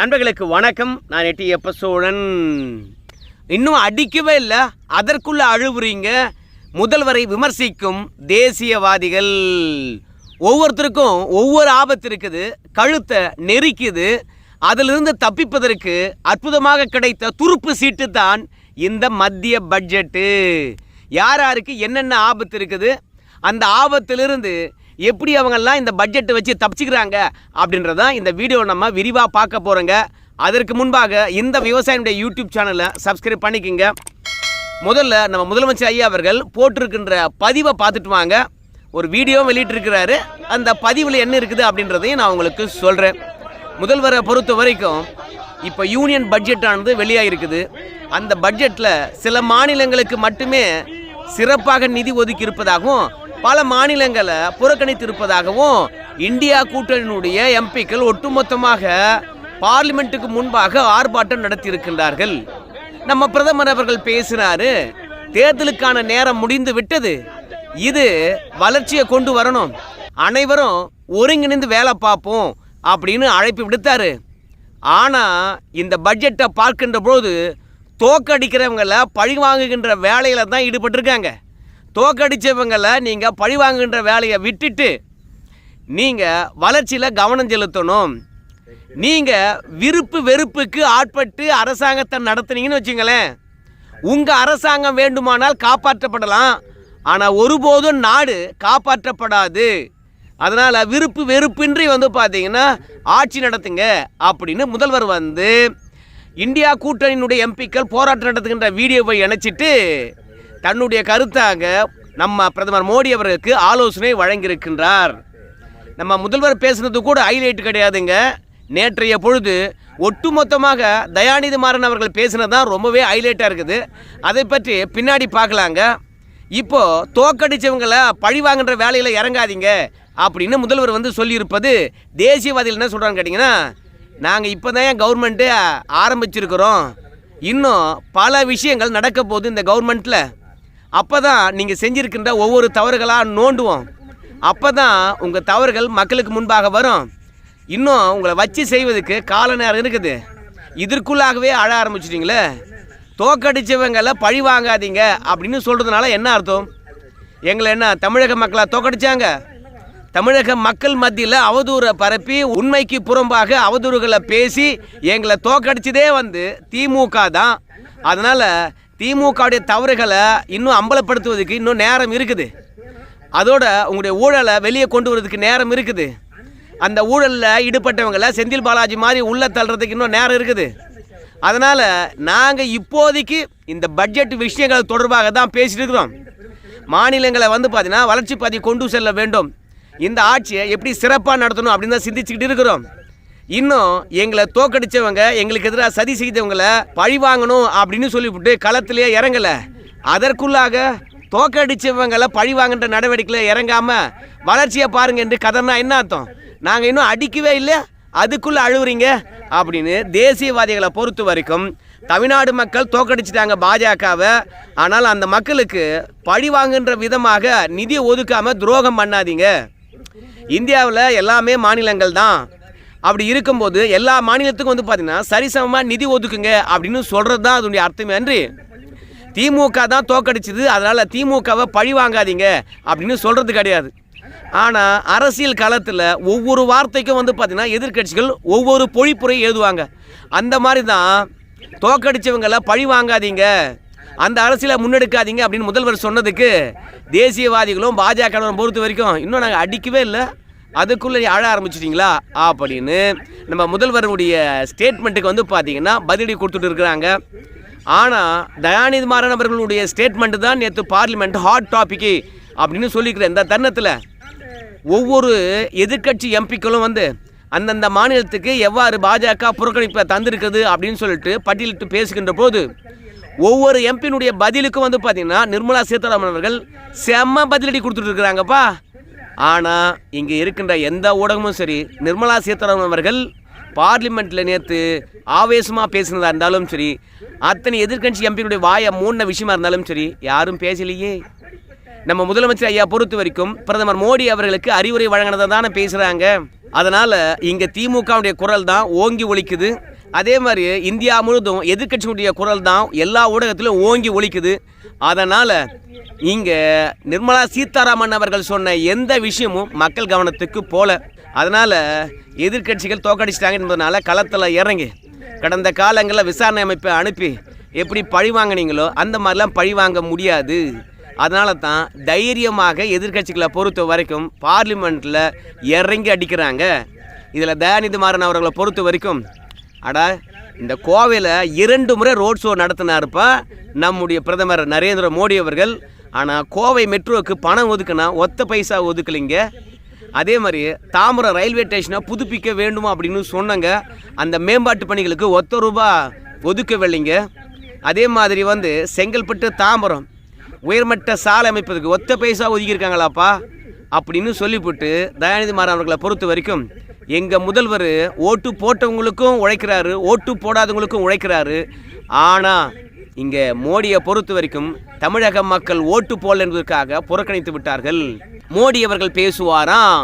நண்பர்களுக்கு வணக்கம். நான் எட்டி எப்ப சோழன் இன்னும் அடிக்கவே இல்லை. அதற்குள்ள அழுவுறீங்க. முதல்வரை விமர்சிக்கும் தேசியவாதிகள். ஒவ்வொருத்தருக்கும் ஒவ்வொரு ஆபத்து இருக்குது. கழுத்தை நெரிக்குது. அதிலிருந்து தப்பிப்பதற்கு அற்புதமாக கிடைத்த துருப்பு சீட்டு தான் இந்த மத்திய பட்ஜெட்டு. யார் யாருக்கு என்னென்ன ஆபத்து இருக்குது? அந்த ஆபத்திலிருந்து எப்படி அவங்கெல்லாம் இந்த பட்ஜெட்டை வச்சு தப்பிச்சுக்கிறாங்க அப்படின்றதான் இந்த வீடியோ நம்ம விரிவாக பார்க்க போகிறோங்க அதற்கு முன்பாக இந்த விவசாயினுடைய யூடியூப் சேனலை சப்ஸ்கிரைப் பண்ணிக்கோங்க. முதல்ல நம்ம முதலமைச்சர் ஐயா அவர்கள் போட்டிருக்கின்ற பதிவை பார்த்துட்டு வாங்க. ஒரு வீடியோ வெளியிட்டிருக்கிறாரு. அந்த பதிவில் என்ன இருக்குது அப்படின்றதையும் நான் உங்களுக்கு சொல்கிறேன் முதல்வரை பொறுத்த வரைக்கும் இப்போ யூனியன் பட்ஜெட்டானது வெளியாகிருக்குது அந்த பட்ஜெட்டில் சில மாநிலங்களுக்கு மட்டுமே சிறப்பாக நிதி ஒதுக்கி இருப்பதாகவும் பல மாநிலங்களை புறக்கணித்திருப்பதாகவும் இந்தியா கூட்டணியினுடைய எம்பிக்கள் ஒட்டுமொத்தமாக பார்லிமெண்ட்டுக்கு முன்பாக ஆர்ப்பாட்டம் நடத்தியிருக்கின்றார்கள். நம்ம பிரதமர் அவர்கள் பேசினாரு தேர்தலுக்கான நேரம் முடிந்து விட்டது. இது வளர்ச்சியை கொண்டு வரணும். அனைவரும் ஒருங்கிணைந்து வேலை பார்ப்போம் அப்படின்னு அழைப்பு விடுத்தாரு. ஆனால் இந்த பட்ஜெட்டை பார்க்கின்ற போது தோக்கடிக்கிறவங்கள பழி வாங்குகின்ற வேலையில தான் ஈடுபட்டிருக்காங்க. தோக்கடிச்சவங்களை நீங்கள் பழி வாங்குகின்ற வேலையை விட்டுட்டு நீங்கள் வளர்ச்சியில் கவனம் செலுத்தணும். நீங்கள் விருப்பு வெறுப்புக்கு ஆட்பட்டு அரசாங்கத்தை நடத்துனீங்கன்னு வச்சுங்களேன். உங்கள் அரசாங்கம் வேண்டுமானால் காப்பாற்றப்படலாம். ஆனால் ஒருபோதும் நாடு காப்பாற்றப்படாது. அதனால் விருப்பு வெறுப்பின்றி வந்து பார்த்தீங்கன்னா ஆட்சி நடத்துங்க அப்படின்னு முதல்வர் வந்து இந்தியா கூட்டணியினுடைய எம்பிக்கள் போராட்டம் நடத்துகின்ற வீடியோவை இணைச்சிட்டு தன்னுடைய கருத்தாக நம்ம பிரதமர் மோடி அவர்களுக்கு ஆலோசனை வழங்கியிருக்கின்றார். நம்ம முதல்வர் பேசுனது கூட ஹைலைட் கிடையாதுங்க. நேற்றைய பொழுது ஒட்டுமொத்தமாக தயாநிதி மாறன் அவர்கள் பேசினது தான் ரொம்பவே ஹைலைட்டாக இருக்குது. அதை பற்றி பின்னாடி பார்க்கலாங்க. இப்போது தோக்கடிச்சவங்களை பழிவாங்கன்ற வேலையில் இறங்காதீங்க அப்படின்னு முதல்வர் வந்து சொல்லியிருப்பது தேசியவாதிகள் என்ன சொல்கிறாங்க கேட்டிங்கன்னா நாங்கள் இப்போ தான் கவர்மெண்ட்டு ஆரம்பிச்சிருக்கிறோம். இன்னும் பல விஷயங்கள் நடக்க போகுது இந்த கவர்மெண்ட்டில் அப்போ தான் நீங்கள் செஞ்சுருக்கின்ற ஒவ்வொரு தவறுகளாக நோண்டுவோம். அப்போ தான் உங்கள் தவறுகள் மக்களுக்கு முன்பாக வரும். இன்னும் உங்களை வச்சு செய்வதுக்கு கால நேரம் இருக்குது. இதற்குள்ளாகவே அழ ஆரம்பிச்சிட்டிங்களே. தோக்கடிச்சவங்களை பழி வாங்காதீங்க அப்படின்னு சொல்கிறதுனால என்ன அர்த்தம்? எங்களை என்ன தமிழக மக்களாக தோக்கடிச்சாங்க? தமிழக மக்கள் மத்தியில் அவதூறை பரப்பி உண்மைக்கு புறம்பாக அவதூறுகளை பேசி எங்களை தோக்கடிச்சதே வந்து திமுக தான். அதனால் திமுகவுடைய தவறுகளை இன்னும் அம்பலப்படுத்துவதற்கு இன்னும் நேரம் இருக்குது. அதோட உங்களுடைய ஊழலை வெளியே கொண்டு வரதுக்கு நேரம் இருக்குது. அந்த ஊழலில் ஈடுபட்டவங்களை செந்தில் பாலாஜி மாதிரி உள்ள தள்ளுறதுக்கு இன்னும் நேரம் இருக்குது. அதனால் நாங்கள் இப்போதைக்கு இந்த பட்ஜெட் விஷயங்கள் தொடர்பாக தான் பேசிட்டு இருக்கிறோம். மாநிலங்களை வந்து பார்த்தீங்கன்னா வளர்ச்சி பாதி கொண்டு செல்ல வேண்டும். இந்த ஆட்சியை எப்படி சிறப்பாக நடத்தணும் அப்படின்னு தான் சிந்திச்சுக்கிட்டு இருக்கிறோம். இன்னும் எங்களை தோக்கடிச்சவங்க எங்களுக்கு எதிராக சதி செய்தவங்களை பழி வாங்கணும் அப்படின்னு சொல்லிவிட்டு களத்திலேயே இறங்கலை. அதற்குள்ளாக தோக்கடிச்சவங்களை பழி வாங்குன்ற நடவடிக்கையில் இறங்காம வளர்ச்சியை பாருங்க என்று கதைனா என்ன அர்த்தம்? நாங்கள் இன்னும் அடிக்கவே இல்லை அதுக்குள்ளே அழுவுறீங்க அப்படின்னு தேசியவாதிகளை பொறுத்த வரைக்கும் தமிழ்நாடு மக்கள் தோக்கடிச்சிட்டாங்க பாஜகவை. ஆனால் அந்த மக்களுக்கு பழி வாங்குன்ற விதமாக நிதி ஒதுக்காமல் துரோகம் பண்ணாதீங்க. இந்தியாவில் எல்லாமே மாநிலங்கள் தான் அப்படி இருக்கும்போது எல்லா மாநிலத்துக்கும் வந்து பார்த்தீங்கன்னா சரிசமமாக நிதி ஒதுக்குங்க அப்படின்னு சொல்கிறது தான் அதனுடைய அர்த்தமே. அன்றி திமுக தான் தோக்கடிச்சது. அதனால் திமுகவை பழி வாங்காதீங்க அப்படின்னு சொல்கிறது கிடையாது. ஆனால் அரசியல் காலத்தில் ஒவ்வொரு வார்த்தைக்கும் வந்து பார்த்திங்கன்னா எதிர்க்கட்சிகள் ஒவ்வொரு பொழிப்புரை எழுதுவாங்க. அந்த மாதிரி தான் தோக்கடிச்சவங்களை பழி வாங்காதீங்க. அந்த அரசியலை முன்னெடுக்காதீங்க அப்படின்னு முதல்வர் சொன்னதுக்கு தேசியவாதிகளும் பாஜக பொறுத்த வரைக்கும் இன்னும் நாங்கள் அடிக்கவே இல்லை. அதுக்குள்ளே அழ ஆரம்பிச்சிட்டிங்களா? அப்படின்னு நம்ம முதல்வருடைய ஸ்டேட்மெண்ட்டுக்கு வந்து பார்த்தீங்கன்னா பதிலடி கொடுத்துட்டு இருக்கிறாங்க. ஆனால் தயாநிதி மாறன் அவர்களுடைய ஸ்டேட்மெண்ட்டு தான் நேற்று பார்லிமெண்ட் ஹாட் டாபிக்கு அப்படின்னு சொல்லிக்கிற இந்த தருணத்தில் ஒவ்வொரு எதிர்க்கட்சி எம்பிக்களும் வந்து அந்தந்த மாநிலத்துக்கு எவ்வாறு பாஜக புறக்கணிப்பை தந்திருக்குது அப்படின்னு சொல்லிட்டு பட்டியலிட்டு பேசுகின்ற போது ஒவ்வொரு எம்பியினுடைய பதிலுக்கும் வந்து பார்த்தீங்கன்னா நிர்மலா சீதாராமன் அவர்கள் செம்ம பதிலடி கொடுத்துட்டு இருக்கிறாங்கப்பா. ஆனால் இங்கே இருக்கின்ற எந்த ஊடகமும் சரி நிர்மலா சீதாராமன் அவர்கள் பார்லிமெண்ட்டில் நேற்று ஆவேசமாக பேசினதாக இருந்தாலும் சரி அத்தனை எதிர்க்கட்சி எம்பியினுடைய வாயை மூணு விஷயமா இருந்தாலும் சரி யாரும் பேசலையே. நம்ம முதலமைச்சர் ஐயா பொறுத்த வரைக்கும் பிரதமர் மோடி அவர்களுக்கு அறிவுரை வழங்கினதை தானே பேசுகிறாங்க அதனால் இங்கே திமுகவுடைய குரல் தான் ஓங்கி ஒழிக்குது அதே மாதிரி இந்தியா முழுதும் எதிர்க்கட்சியுடைய குரல் தான் எல்லா ஊடகத்திலும் ஓங்கி ஒழிக்குது அதனால் இங்கே நிர்மலா சீதாராமன் அவர்கள் சொன்ன எந்த விஷயமும் மக்கள் கவனத்துக்கு போல. அதனால் எதிர்க்கட்சிகள் தோக்கடிச்சிட்டாங்க என்பதனால களத்தில் இறங்கி கடந்த காலங்களில் விசாரணை அமைப்பை அனுப்பி எப்படி பழி வாங்கினீங்களோ அந்த மாதிரிலாம் பழி வாங்க முடியாது. அதனால தான் தைரியமாக எதிர்க்கட்சிகளை பொறுத்த வரைக்கும் பார்லிமெண்ட்டில் இறங்கி அடிக்கிறாங்க. இதில் தயாநிதி மாறன் அவர்களை பொறுத்த வரைக்கும் அடா இந்த கோவையில் இரண்டு முறை ரோட் ஷோ நடத்தினாருப்பா நம்முடைய பிரதமர் நரேந்திர மோடி அவர்கள். ஆனால் கோவை மெட்ரோவுக்கு பணம் ஒதுக்குனா ஒத்த பைசா ஒதுக்கலைங்க. அதே மாதிரி தாம்பரம் ரயில்வே ஸ்டேஷனை புதுப்பிக்க வேண்டுமா அப்படின்னு சொன்னாங்க. அந்த மேம்பாட்டு பணிகளுக்கு ஒத்த ரூபா ஒதுக்கவில்லைங்க. அதே மாதிரி வந்து செங்கல்பட்டு தாம்பரம் உயர்மட்ட சாலை அமைப்பதற்கு ஒத்த பைசா ஒதுக்கியிருக்காங்களாப்பா அப்படின்னு சொல்லிவிட்டு தயாநிதி மாறன் அவர்களை பொறுத்த வரைக்கும் எங்கள் முதல்வர் ஓட்டு போட்டவங்களுக்கும் உழைக்கிறாரு ஓட்டு போடாதவங்களுக்கும் உழைக்கிறாரு. ஆனால் இங்கே மோடியை பொறுத்த வரைக்கும் தமிழக மக்கள் ஓட்டு போல் என்பதற்காக புறக்கணித்து விட்டார்கள். மோடி அவர்கள் பேசுவாராம்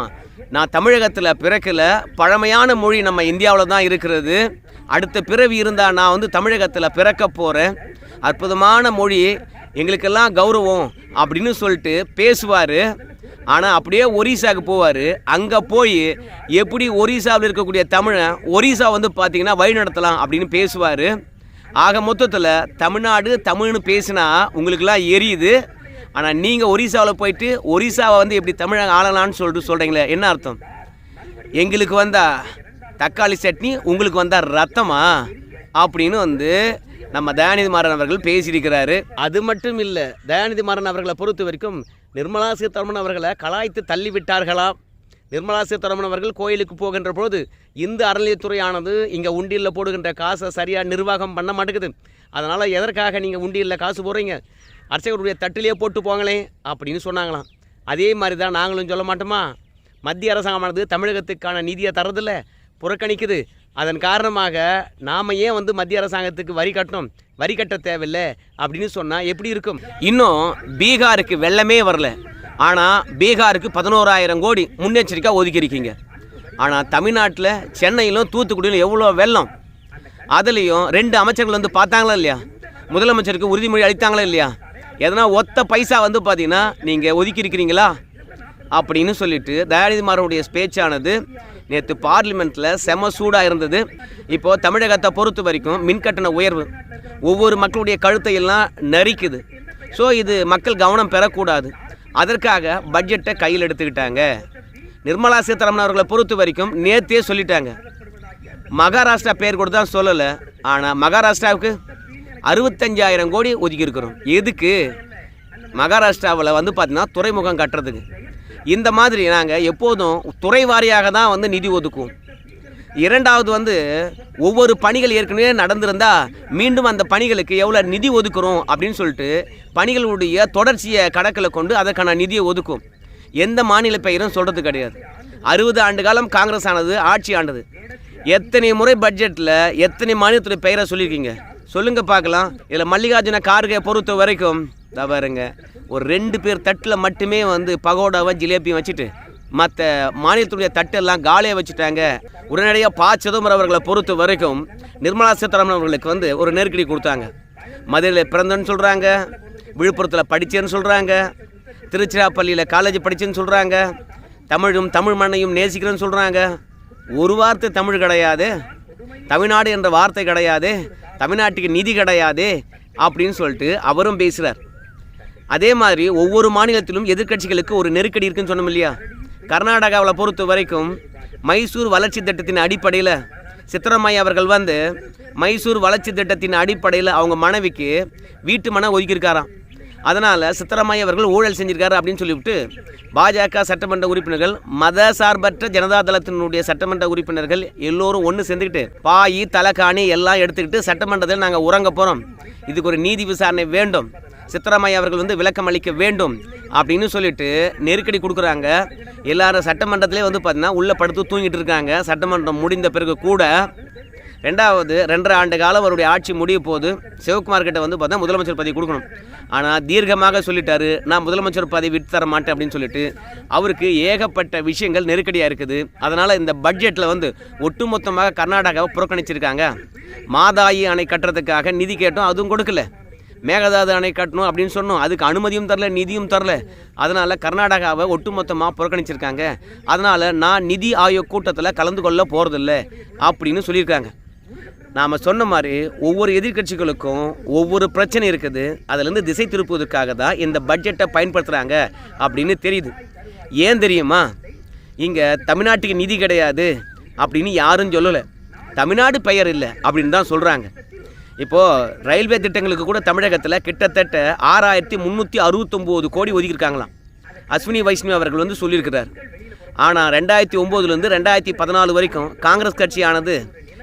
நான் தமிழகத்தில் பிறக்கல பழமையான மொழி நம்ம இந்தியாவில் தான் இருக்கிறது. அடுத்த பிறவி இருந்தால் நான் வந்து தமிழகத்தில் பிறக்க போகிறேன் அற்புதமான மொழி. எங்களுக்கெல்லாம் கௌரவம் அப்படின்னு சொல்லிட்டு பேசுவார். ஆனால் அப்படியே ஒரிசாவுக்கு போவார். அங்கே போய் எப்படி ஒரிசாவில் இருக்கக்கூடிய தமிழை ஒரிசா வந்து பார்த்திங்கன்னா வழி நடத்தலாம் அப்படின்னு பேசுவார். ஆக மொத்தத்தில் தமிழ்நாடு தமிழ்னு பேசினா உங்களுக்கெல்லாம் எரியுது. ஆனால் நீங்கள் ஒரிசாவில் போயிட்டு ஒரிசாவை வந்து எப்படி தமிழக ஆளலான்னு சொல்லிட்டு சொல்கிறீங்களே என்ன அர்த்தம்? எங்களுக்கு வந்தால் தக்காளி சட்னி உங்களுக்கு வந்தால் ரத்தமா? அப்படின்னு வந்து நம்ம தயாநிதி மாறன் அவர்கள் பேசியிருக்கிறாரு. அது மட்டும் இல்லை தயாநிதி மாறன் அவர்களை பொறுத்த வரைக்கும் நிர்மலா சீதாராமன் அவர்களை கலாய்த்து தள்ளிவிட்டார்களா? நிர்மலா சீதாராமன் அவர்கள் கோயிலுக்கு போகின்ற பொழுது இந்து அறநிலையத்துறையானது இங்கே உண்டியலில் போடுகின்ற காசை சரியாக நிர்வாகம் பண்ண மாட்டேங்குது. அதனால் எதற்காக நீங்கள் உண்டியில் காசு போடுறீங்க? அர்ச்சகருடைய தட்டிலேயே போட்டு போங்களே அப்படின்னு சொன்னாங்களாம். அதே மாதிரி தான் நாங்களும் சொல்ல மாட்டோமா? மத்திய அரசாங்கமானது தமிழகத்துக்கான நிதியை தரதில்ல புறக்கணிக்குது. அதன் காரணமாக நாம் ஏன் வந்து மத்திய அரசாங்கத்துக்கு வரி கட்டணும்? வரி கட்ட தேவையில்லை அப்படின்னு சொன்னால் எப்படி இருக்கும்? இன்னும் பீகாருக்கு வெள்ளமே வரல. ஆனால் பீகாருக்கு பதினோராயிரம் கோடி முன்னெச்சரிக்கையாக ஒதுக்கியிருக்கீங்க. ஆனால் தமிழ்நாட்டில் சென்னையிலும் தூத்துக்குடியிலும் எவ்வளோ வெள்ளம்? அதுலேயும் ரெண்டு அமைச்சர்கள் வந்து பார்த்தாங்களா இல்லையா? முதலமைச்சருக்கு உறுதிமொழி அளித்தாங்களா இல்லையா? எதனா ஒத்த பைசா வந்து பார்த்தீங்கன்னா நீங்கள் ஒதுக்கியிருக்கிறீங்களா? அப்படின்னு சொல்லிட்டு தயாநிதி மாறனுடைய பேச்சானது நேற்று பார்லிமெண்ட்டில் செம சூடாக இருந்தது. இப்போது தமிழகத்தை பொறுத்த வரைக்கும் மின்கட்டண உயர்வு ஒவ்வொரு மக்களுடைய கழுத்தையெல்லாம் நரிக்குது. ஸோ இது மக்கள் கவனம் பெறக்கூடாது. அதற்காக பட்ஜெட்டை கையில் எடுத்துக்கிட்டாங்க. நிர்மலா சீதாராமன் அவர்களை பொறுத்த வரைக்கும் நேற்றே சொல்லிட்டாங்க. மகாராஷ்டிரா பேர் கூட தான் சொல்லலை. ஆனால் மகாராஷ்டிராவுக்கு அறுபத்தஞ்சாயிரம் கோடி ஒதுக்கியிருக்கிறோம். எதுக்கு? மகாராஷ்டிராவில் வந்து பார்த்தீங்கன்னா துறைமுகம் கட்டுறதுக்கு. இந்த மாதிரி நாங்கள் எப்போதும் துறை வாரியாக தான் வந்து நிதி ஒதுக்குவோம். இரண்டாவது வந்து ஒவ்வொரு பணிகள் ஏற்கனவே நடந்திருந்தால் மீண்டும் அந்த பணிகளுக்கு எவ்வளோ நிதி ஒதுக்குறோம் அப்படின்னு சொல்லிட்டு பணிகளுடைய தொடர்ச்சியை கணக்கில் கொண்டு அதற்கான நிதியை ஒதுக்கும் எந்த மாநில பெயரும் சொல்கிறது கிடையாது. அறுபது ஆண்டு காலம் காங்கிரஸ் ஆனது ஆட்சி ஆண்டது எத்தனை முறை பட்ஜெட்டில் எத்தனை மாநிலத்துடைய பெயரை சொல்லியிருக்கீங்க? சொல்லுங்க பார்க்கலாம். இதில் மல்லிகார்ஜுன கார்கே பொறுத்த வரைக்கும் இதா பாருங்க ஒரு ரெண்டு பேர் தட்டில் மட்டுமே வந்து பகோடாவை ஜிலேபியும் வச்சுட்டு மற்ற மாநிலத்துடைய தட்டெல்லாம் காலியாக வச்சுட்டாங்க. உடனடியாக பா. சிதம்பரம் அவர்களை பொறுத்த வரைக்கும் நிர்மலா சீதாராமன் அவர்களுக்கு வந்து ஒரு நெருக்கடி கொடுத்தாங்க. மதுரையில் பிறந்தன்னு சொல்கிறாங்க விழுப்புரத்தில் படித்தேன்னு சொல்கிறாங்க திருச்சிராப்பள்ளியில் காலேஜ் படித்தேன்னு சொல்கிறாங்க தமிழும் தமிழ் மண்ணையும் நேசிக்கிறேன்னு சொல்கிறாங்க ஒரு வார்த்தை தமிழ் கிடையாது. தமிழ்நாடு என்ற வார்த்தை கிடையாது தமிழ்நாட்டுக்கு நிதி கிடையாது அப்படின்னு சொல்லிட்டு அவரும் பேசுகிறார் அதே மாதிரி ஒவ்வொரு மாநிலத்திலும் எதிர்க்கட்சிகளுக்கு ஒரு நெருக்கடி இருக்குன்னு சொன்னோம் இல்லையா? கர்நாடகாவில் பொறுத்த வரைக்கும் மைசூர் வளர்ச்சி திட்டத்தின் அடிப்படையில் சித்தராமையா அவர்கள் வந்து மைசூர் வளர்ச்சி திட்டத்தின் அடிப்படையில் அவங்க மனைவிக்கு வீட்டு மனை ஒதுக்கியிருக்காராம். அதனால் சித்தராமையா அவர்கள் ஊழல் செஞ்சிருக்காரு அப்படின்னு சொல்லிவிட்டு பாஜக சட்டமன்ற உறுப்பினர்கள் மத சார்பற்ற ஜனதா தளத்தினுடைய சட்டமன்ற உறுப்பினர்கள் எல்லோரும் ஒன்று சேர்ந்துக்கிட்டு பாய் தலைக்காணி எல்லாம் எடுத்துக்கிட்டு சட்டமன்றத்தில் நாங்கள் உறங்க போகிறோம் இதுக்கு ஒரு நீதி விசாரணை வேண்டும். சித்தராமையா அவர்கள் வந்து விளக்கம் அளிக்க வேண்டும் அப்படின்னு சொல்லிட்டு நெருக்கடி கொடுக்குறாங்க. எல்லாரும் சட்டமன்றத்திலே வந்து பார்த்தீங்கன்னா உள்ளே படுத்து தூங்கிட்டு இருக்காங்க. சட்டமன்றம் முடிந்த பிறகு கூட ரெண்டாவது ரெண்டரை ஆண்டு காலம் அவருடைய ஆட்சி முடிய போது சிவகுமார் கிட்ட வந்து பார்த்தா முதலமைச்சர் பதவி கொடுக்கணும். ஆனால் தீர்க்கமாக சொல்லிட்டாரு நான் முதலமைச்சர் பதவி விட்டு தர மாட்டேன் அப்படின்னு சொல்லிட்டு அவருக்கு ஏகப்பட்ட விஷயங்கள் நெருக்கடியாக இருக்குது. அதனால் இந்த பட்ஜெட்டில் வந்து ஒட்டுமொத்தமாக கர்நாடகாவை புறக்கணிச்சிருக்காங்க. மாதாயி அணை கட்டுறதுக்காக நிதி கேட்டோம் அதுவும் கொடுக்கல. மேகதாது அணை கட்டணும் அப்படின்னு சொன்னோம் அதுக்கு அனுமதியும் தரல நிதியும் தரல. அதனால் கர்நாடகாவை ஒட்டுமொத்தமாக புறக்கணிச்சிருக்காங்க. அதனால் நான் நிதி ஆயோக் கூட்டத்தில் கலந்து கொள்ள போகிறதில்ல அப்படின்னு சொல்லியிருக்காங்க. நாம் சொன்ன மாதிரி ஒவ்வொரு எதிர்க்கட்சிகளுக்கும் ஒவ்வொரு பிரச்சனை இருக்குது. அதுலேருந்து திசை திருப்புவதற்காக தான் இந்த பட்ஜெட்டை பயன்படுத்துகிறாங்க அப்படின்னு தெரியுது. ஏன் தெரியுமா? இங்கே தமிழ்நாட்டுக்கு நிதி கிடையாது அப்படின்னு யாரும் சொல்லலை. தமிழ்நாடு பெயர் இல்லை அப்படின்னு தான் சொல்கிறாங்க இப்போது ரயில்வே திட்டங்களுக்கு கூட தமிழகத்தில் கிட்டத்தட்ட ஆறாயிரத்தி முந்நூற்றி அறுபத்தொம்போது கோடி ஒதுக்கியிருக்காங்களாம். அஸ்வினி வைஷ்ணவி அவர்கள் வந்து சொல்லியிருக்கிறார். ஆனால் ரெண்டாயிரத்தி ஒம்போதுலேருந்து ரெண்டாயிரத்தி பதினாலு வரைக்கும் காங்கிரஸ் கட்சியானது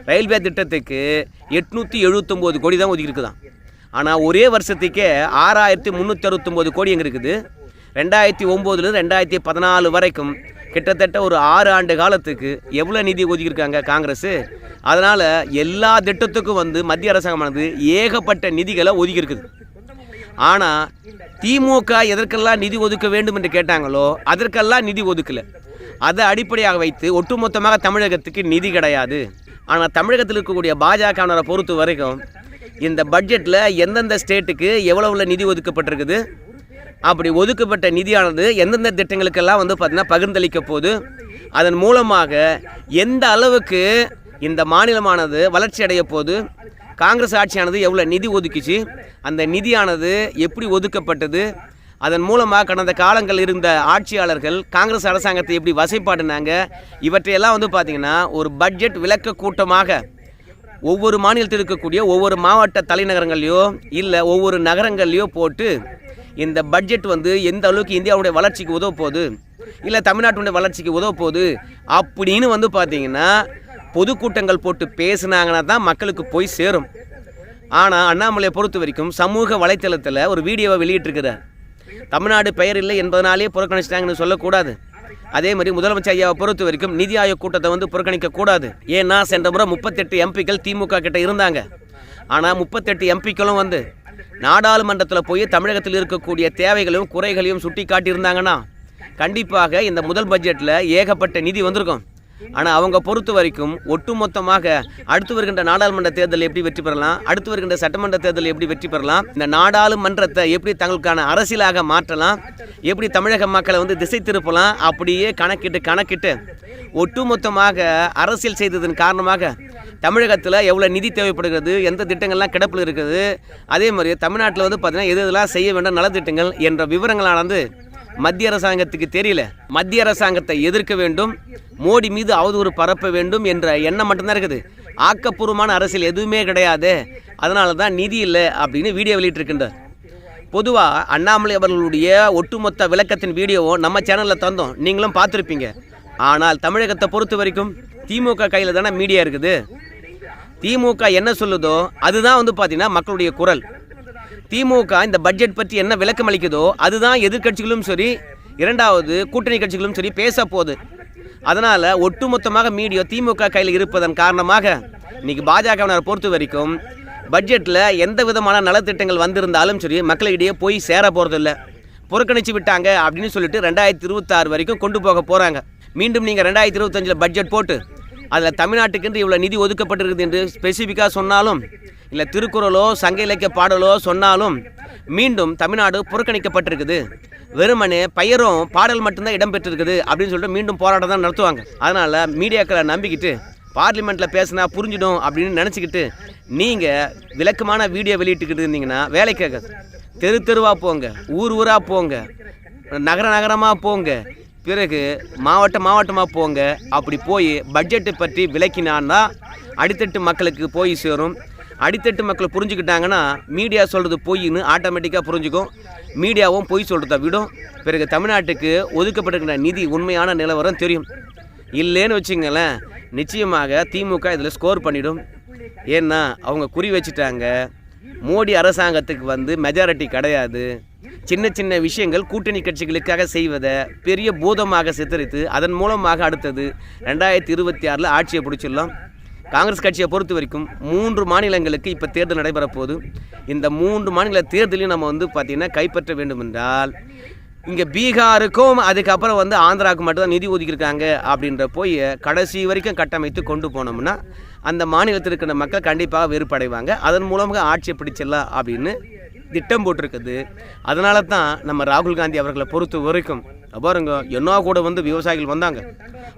ரயில்வே திட்டத்துக்கு எட்நூற்றி எழுபத்தொம்போது கோடி தான் ஒதுக்கியிருக்குதாம் ஆனால் ஒரே வருஷத்துக்கே ஆறாயிரத்தி முந்நூற்றி அறுபத்தொம்போது கோடி எங்கே இருக்குது? ரெண்டாயிரத்தி ஒம்போதுலேருந்து ரெண்டாயிரத்தி பதினாலு வரைக்கும் கிட்டத்தட்ட ஒரு ஆறு ஆண்டு காலத்துக்கு எவ்வளோ நிதி ஒதுக்கியிருக்காங்க காங்கிரஸ் அதனால் எல்லா திட்டத்துக்கும் வந்து மத்திய அரசாங்கமானது ஏகப்பட்ட நிதிகளை ஒதுக்கியிருக்குது. ஆனால் திமுக எதற்கெல்லாம் நிதி ஒதுக்க வேண்டும் என்று கேட்டாங்களோ அதற்கெல்லாம் நிதி ஒதுக்கலை. அதை அடிப்படையாக வைத்து ஒட்டுமொத்தமாக தமிழகத்துக்கு நிதி கிடையாது. ஆனால் தமிழகத்தில் இருக்கக்கூடிய பாஜகவினரை பொறுத்த வரைக்கும் இந்த பட்ஜெட்டில் எந்தெந்த ஸ்டேட்டுக்கு எவ்வளவு நிதி ஒதுக்கப்பட்டிருக்குது? அப்படி ஒதுக்கப்பட்ட நிதியானது எந்தெந்த திட்டங்களுக்கெல்லாம் வந்து பார்த்திங்கன்னா பகிர்ந்தளிக்க போகுது? அதன் மூலமாக எந்த அளவுக்கு இந்த மாநிலமானது வளர்ச்சி அடைய போது காங்கிரஸ் ஆட்சியானது எவ்வளோ நிதி ஒதுக்கிச்சு? அந்த நிதியானது எப்படி ஒதுக்கப்பட்டது? அதன் மூலமாக கடந்த காலங்கள் இருந்த ஆட்சியாளர்கள் காங்கிரஸ் அரசாங்கத்தை எப்படி வசைப்பாடினாங்க இவற்றையெல்லாம் வந்து பார்த்திங்கன்னா ஒரு பட்ஜெட் விளக்க கூட்டமாக ஒவ்வொரு மாநிலத்தில் இருக்கக்கூடிய ஒவ்வொரு மாவட்ட தலைநகரங்கள்லையோ இல்லை ஒவ்வொரு நகரங்கள்லையோ போட்டு இந்த பட்ஜெட் வந்து எந்த அளவுக்கு இந்தியாவுடைய வளர்ச்சிக்கு உதவ போகுது இல்லை தமிழ்நாட்டுடைய வளர்ச்சிக்கு உதவ போகுது அப்படின்னு வந்து பார்த்திங்கன்னா பொதுக்கூட்டங்கள் போட்டு பேசுனாங்கன்னா தான் மக்களுக்கு போய் சேரும். ஆனால் அண்ணாமலையை பொறுத்த வரைக்கும் சமூக வலைத்தளத்தில் ஒரு வீடியோவை வெளியிட்டிருக்கிறார். தமிழ்நாடு பெயர் இல்லை என்பதனாலே புறக்கணிச்சிட்டாங்கன்னு சொல்லக்கூடாது. அதே மாதிரி முதலமைச்சர் ஐயாவை பொறுத்த வரைக்கும் நிதி ஆயோக் கூட்டத்தை வந்து புறக்கணிக்க கூடாது ஏன்னா சென்ற முறை முப்பத்தெட்டு எம்பிக்கள் திமுக கிட்ட இருந்தாங்க. ஆனால் முப்பத்தெட்டு எம்பிக்களும் வந்து நாடாளுமன்றத்தில் போய் தமிழகத்தில் இருக்கக்கூடிய தேவைகளையும் குறைகளையும் சுட்டி காட்டியிருந்தாங்கன்னா கண்டிப்பாக இந்த முதல் பட்ஜெட்டில் ஏகப்பட்ட நிதி வந்திருக்கும். ஆனால் அவங்க பொறுத்த வரைக்கும் ஒட்டுமொத்தமாக அடுத்து வருகின்ற நாடாளுமன்ற தேர்தலில் எப்படி வெற்றி பெறலாம் அடுத்து வருகின்ற சட்டமன்ற தேர்தலில் எப்படி வெற்றி பெறலாம் இந்த நாடாளுமன்றத்தை எப்படி தங்களுக்கான அரசியலாக மாற்றலாம் எப்படி தமிழக மக்களை வந்து திசை திருப்பலாம் அப்படியே கணக்கிட்டு கணக்கிட்டு ஒட்டுமொத்தமாக அரசியல் செய்ததன் காரணமாக தமிழகத்தில் எவ்வளோ நிதி தேவைப்படுகிறது எந்த திட்டங்கள்லாம் கிடப்பில் இருக்குது அதே மாதிரி தமிழ்நாட்டில் வந்து பார்த்தீங்கன்னா எது இதெல்லாம் செய்ய வேண்டிய நலத்திட்டங்கள் என்ற விவரங்களானது மத்திய அரசாங்கத்துக்கு தெரியல. மத்திய அரசாங்கத்தை எதிர்க்க வேண்டும். மோடி மீது அவதூறு பரப்ப வேண்டும் என்ற எண்ணம் மட்டும்தான் இருக்குது. ஆக்கப்பூர்வமான அரசியல் எதுவுமே கிடையாது. அதனால தான் நிதி இல்லை அப்படின்னு வீடியோ வெளியிட்டிருக்கின்றார். பொதுவாக அண்ணாமலை அவர்களுடைய ஒட்டுமொத்த விளக்கத்தின் வீடியோவும் நம்ம சேனலில் தந்தோம். நீங்களும் பார்த்துருப்பீங்க. ஆனால் தமிழகத்தை பொறுத்த வரைக்கும் திமுக கையில் தானே மீடியா இருக்குது. திமுக என்ன சொல்லுதோ அதுதான் வந்து பார்த்திங்கன்னா மக்களுடைய குரல். திமுக இந்த பட்ஜெட் பற்றி என்ன விளக்கம் அளிக்குதோ அதுதான் எதிர்க்கட்சிகளும் சரி இரண்டாவது கூட்டணி கட்சிகளும் சரி பேச போகுது. அதனால் ஒட்டுமொத்தமாக மீடியா திமுக கையில் இருப்பதன் காரணமாக இன்னைக்கு பாஜகவினரை பொறுத்த வரைக்கும் பட்ஜெட்டில் எந்த விதமான நலத்திட்டங்கள் வந்திருந்தாலும் சரி மக்களிடையே போய் சேர போகிறதில்ல புறக்கணிச்சு விட்டாங்க அப்படின்னு சொல்லிட்டு ரெண்டாயிரத்தி இருபத்தாறு வரைக்கும் கொண்டு போக போகிறாங்க மீண்டும் நீங்கள் ரெண்டாயிரத்தி இருபத்தஞ்சில் பட்ஜெட் போட்டு அதில் தமிழ்நாட்டுக்கென்று இவ்வளோ நிதி ஒதுக்கப்பட்டிருக்குது என்று ஸ்பெசிஃபிக்காக சொன்னாலும் இல்லை திருக்குறளோ சங்க இலக்கிய பாடலோ சொன்னாலும் மீண்டும் தமிழ்நாடு புறக்கணிக்கப்பட்டிருக்குது. வெறுமனே பெயரும் பாடல் மட்டும்தான் இடம்பெற்றிருக்குது அப்படின்னு சொல்லிட்டு மீண்டும் போராட்டம் தான் நடத்துவாங்க. அதனால் மீடியாக்களை நம்பிக்கிட்டு பார்லிமெண்ட்டில் பேசினா புரிஞ்சிடும் அப்படின்னு நினச்சிக்கிட்டு நீங்கள் விளக்கமான வீடியோ வெளியிட்டுக்கிட்டு இருந்தீங்கன்னா வேலை கேட்காது தெரு தெருவாக போங்க ஊர் ஊராக போங்க நகர நகரமாக போங்க பிறகு மாவட்ட மாவட்டமாக போங்க. அப்படி போய் பட்ஜெட்டை பற்றி விளக்கினான்னா அடித்தட்டு மக்களுக்கு போய் சேரும். அடித்தட்டு மக்கள் புரிஞ்சுக்கிட்டாங்கன்னா மீடியா சொல்கிறது பொய்ன்னு ஆட்டோமேட்டிக்காக புரிஞ்சுக்கும். மீடியாவும் பொய் சொல்கிறத விடும். பிறகு தமிழ்நாட்டுக்கு ஒதுக்கப்பட்டிருக்கிற நிதி உண்மையான நிலவரம் தெரியும். இல்லைன்னு வச்சுங்களேன் நிச்சயமாக திமுக இதில் ஸ்கோர் பண்ணிடும். ஏன்னா அவங்க குறி வச்சுட்டாங்க. மோடி அரசாங்கத்துக்கு வந்து மெஜாரிட்டி கிடையாது. சின்ன சின்ன விஷயங்கள் கூட்டணி கட்சிகளுக்காக செய்வதை பெரிய பூதமாக சித்தரித்து அதன் மூலமாக அடுத்தது ரெண்டாயிரத்தி இருபத்தி ஆறில் ஆட்சியை பிடிச்சிடலாம். காங்கிரஸ் கட்சியை பொறுத்த வரைக்கும் மூன்று மாநிலங்களுக்கு இப்போ தேர்தல் நடைபெறப்போகுது. இந்த மூன்று மாநில தேர்தலையும் நம்ம வந்து பார்த்திங்கன்னா கைப்பற்ற வேண்டும் என்றால் இங்கே பீகாருக்கும் அதுக்கப்புறம் வந்து ஆந்திராவுக்கு மட்டும்தான் நிதி ஒதுக்கியிருக்காங்க அப்படின்ற போய் கடைசி வரைக்கும் கட்டமைத்து கொண்டு போனோம்னா அந்த மாநிலத்தில் இருக்கிற மக்கள் கண்டிப்பாக வெறுப்படைவாங்க. அதன் மூலமாக ஆட்சியை பிடிச்சிடலாம் அப்படின்னு திட்டம் போட்டிருக்குது. அதனால தான் நம்ம ராகுல் காந்தி அவர்களை பொறுத்த வரைக்கும் பாருங்க என்ன கூட வந்து விவசாயிகள் வந்தாங்க.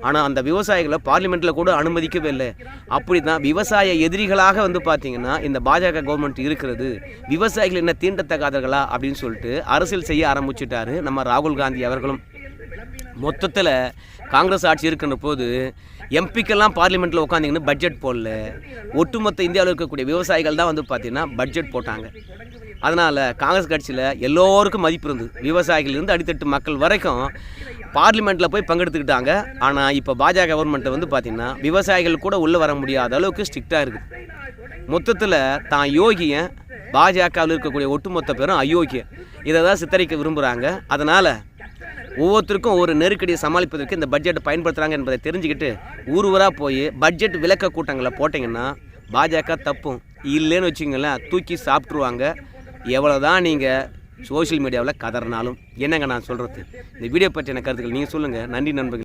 ஆனால் அந்த விவசாயிகளை பார்லிமெண்ட்டில் கூட அனுமதிக்கவே இல்லை. அப்படி தான் விவசாய எதிரிகளாக வந்து பார்த்தீங்கன்னா இந்த பாஜக கவர்மெண்ட் இருக்கிறது. விவசாயிகள் என்ன தீண்டத்தகாதர்களா அப்படின்னு சொல்லிட்டு அரசியல் செய்ய ஆரம்பிச்சிட்டாரு நம்ம ராகுல் காந்தி அவர்களும். மொத்தத்தில் காங்கிரஸ் ஆட்சி இருக்கின்ற போது எம்பிக்கெல்லாம் பார்லிமெண்ட்டில் உட்காந்திங்கன்னு பட்ஜெட் போடல. ஒட்டுமொத்த இந்தியாவில் இருக்கக்கூடிய விவசாயிகள் தான் வந்து பார்த்தீங்கன்னா பட்ஜெட் போட்டாங்க. அதனால் காங்கிரஸ் கட்சியில் எல்லோருக்கும் மதிப்பு இருந்தது. விவசாயிகள்லேருந்து அடித்தட்டு மக்கள் வரைக்கும் பார்லிமெண்ட்டில் போய் பங்கெடுத்துக்கிட்டாங்க. ஆனால் இப்போ பாஜக கவர்மெண்ட்டை வந்து பார்த்திங்கன்னா விவசாயிகள் கூட உள்ளே வர முடியாத அளவுக்கு ஸ்ட்ரிக்டாக இருக்குது மொத்தத்தில் தான் யோகியை பாஜகவில் இருக்கக்கூடிய ஒட்டுமொத்த பேரும் அயோக்கியம் இதை தான் சித்தரிக்க விரும்புகிறாங்க அதனால் ஒவ்வொருத்தருக்கும் ஒரு நெருக்கடியை சமாளிப்பதற்கு இந்த பட்ஜெட்டை பயன்படுத்துகிறாங்க என்பதை தெரிஞ்சுக்கிட்டு ஊர் ஊராக போய் பட்ஜெட் விளக்க கூட்டங்களை போட்டிங்கன்னா பாஜக தப்பும். இல்லைன்னு வச்சுங்களேன் தூக்கி சாப்பிட்ருவாங்க எவ்வளோ தான் நீங்கள் சோஷியல் மீடியாவில் கதறினாலும் என்னங்க நான் சொல்கிறது இந்த வீடியோ பற்றின கருத்துக்கள் நீங்கள் சொல்லுங்கள் நன்றி நண்பர்கள்.